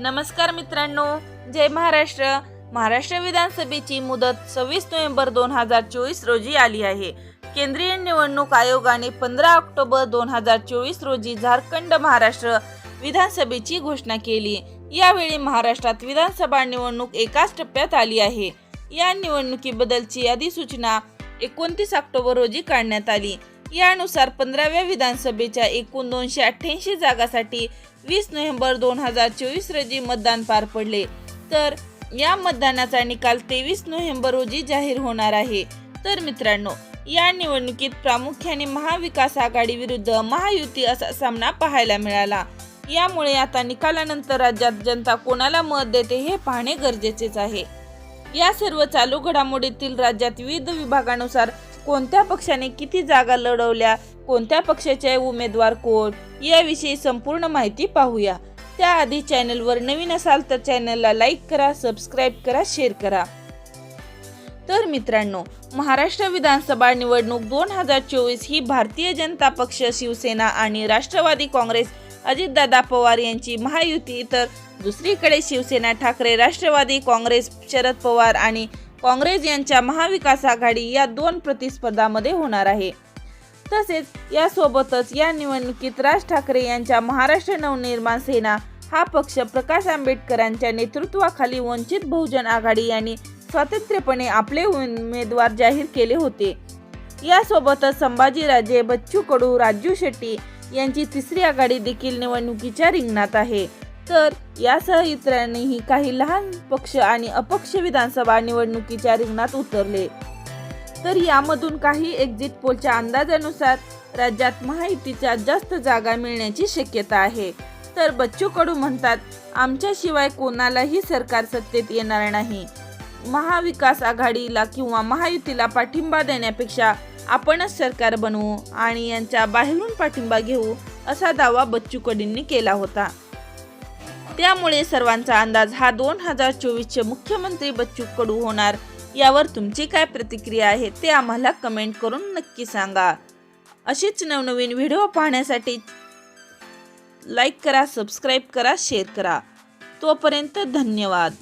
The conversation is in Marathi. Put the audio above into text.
नमस्कार मित्रांनो जय महाराष्ट्र. महाराष्ट्र विधानसभेची मुदत सव्वीस नोव्हेंबर दोन हजार चोवीस रोजी आली आहे. केंद्रीय निवडणूक आयोगाने पंधरा ऑक्टोबर दोन हजार चोवीस रोजी झारखंड महाराष्ट्र विधानसभेची घोषणा केली. यावेळी महाराष्ट्रात विधानसभा निवडणूक एकाच टप्प्यात आली आहे. या निवडणुकीबद्दलची अधिसूचना एकोणतीस ऑक्टोबर रोजी काढण्यात आली. यानुसार पंधराव्या विधानसभेच्या एकूण दोनशे अठ्ठ्याऐंशी जागासाठी वीस नोव्हेंबर दोन हजार चोवीस रोजी मतदान पार पडले. तर या मतदानाचा निकाल तेवीस नोव्हेंबर रोजी जाहीर होणार आहे. तर मित्रांनो या निवडणुकीत प्रामुख्याने महाविकास आघाडी विरुद्ध महायुती असा सामना पाहायला मिळाला. यामुळे आता निकालानंतर राज्यात जनता कोणाला मत देते हे पाहणे गरजेचेच आहे. या सर्व चालू घडामोडीतील राज्यात विविध विभागानुसार कोणत्या पक्षाने किती जागा लढवल्या कोणत्या पक्षाचे उमेदवार कोण याविषयी संपूर्ण माहिती पाहूया. त्याआधी चॅनलवर नवीन असाल तर चॅनलला लाईक करा सबस्क्राईब करा शेअर करा. तर मित्रांनो महाराष्ट्र विधानसभा निवडणूक दोन हजार चोवीस ही भारतीय जनता पक्ष शिवसेना आणि राष्ट्रवादी काँग्रेस अजितदादा पवार यांची महायुती. तर दुसरीकडे शिवसेना ठाकरे राष्ट्रवादी काँग्रेस शरद पवार आणि काँग्रेस यांच्या महाविकास आघाडी या दोन प्रतिस्पर्धामध्ये होणार आहे. तसेच यासोबतच या निवडणुकीत राज ठाकरे यांच्या महाराष्ट्र नवनिर्माण सेना हा पक्ष प्रकाश आंबेडकरांच्या नेतृत्वाखाली वंचित बहुजन आघाडी यांनी स्वतंत्रपणे आपले उमेदवार जाहीर केले होते. यासोबतच संभाजीराजे बच्चू कडू राजू शेट्टी यांची तिसरी आघाडी देखील निवडणुकीच्या रिंगणात आहे. तर यासह इतरांनीही काही लहान पक्ष आणि अपक्ष विधानसभा निवडणुकीच्या रिंगणात उतरले. तर यामधून काही एक्झिट पोलच्या अंदाजानुसार राज्यात महायुतीच्या जास्त जागा मिळण्याची शक्यता आहे. तर बच्चू कडू म्हणतात आमच्याशिवाय कोणालाही सरकार सत्तेत येणार नाही. महाविकास आघाडीला किंवा महायुतीला पाठिंबा देण्यापेक्षा आपणच सरकार बनवू आणि यांच्या बाहेरून पाठिंबा घेऊ असा दावा बच्चू कडूंनी केला होता. त्यामुळे सर्वांचा अंदाज हा दोन हजार चोवीसचे मुख्यमंत्री बच्चू कडू होणार. यावर तुमची काय प्रतिक्रिया आहे ते आम्हाला कमेंट करून नक्की सांगा. अशीच नवनवीन व्हिडिओ पाहण्यासाठी लाईक करा सबस्क्राईब करा शेअर करा. तोपर्यंत धन्यवाद.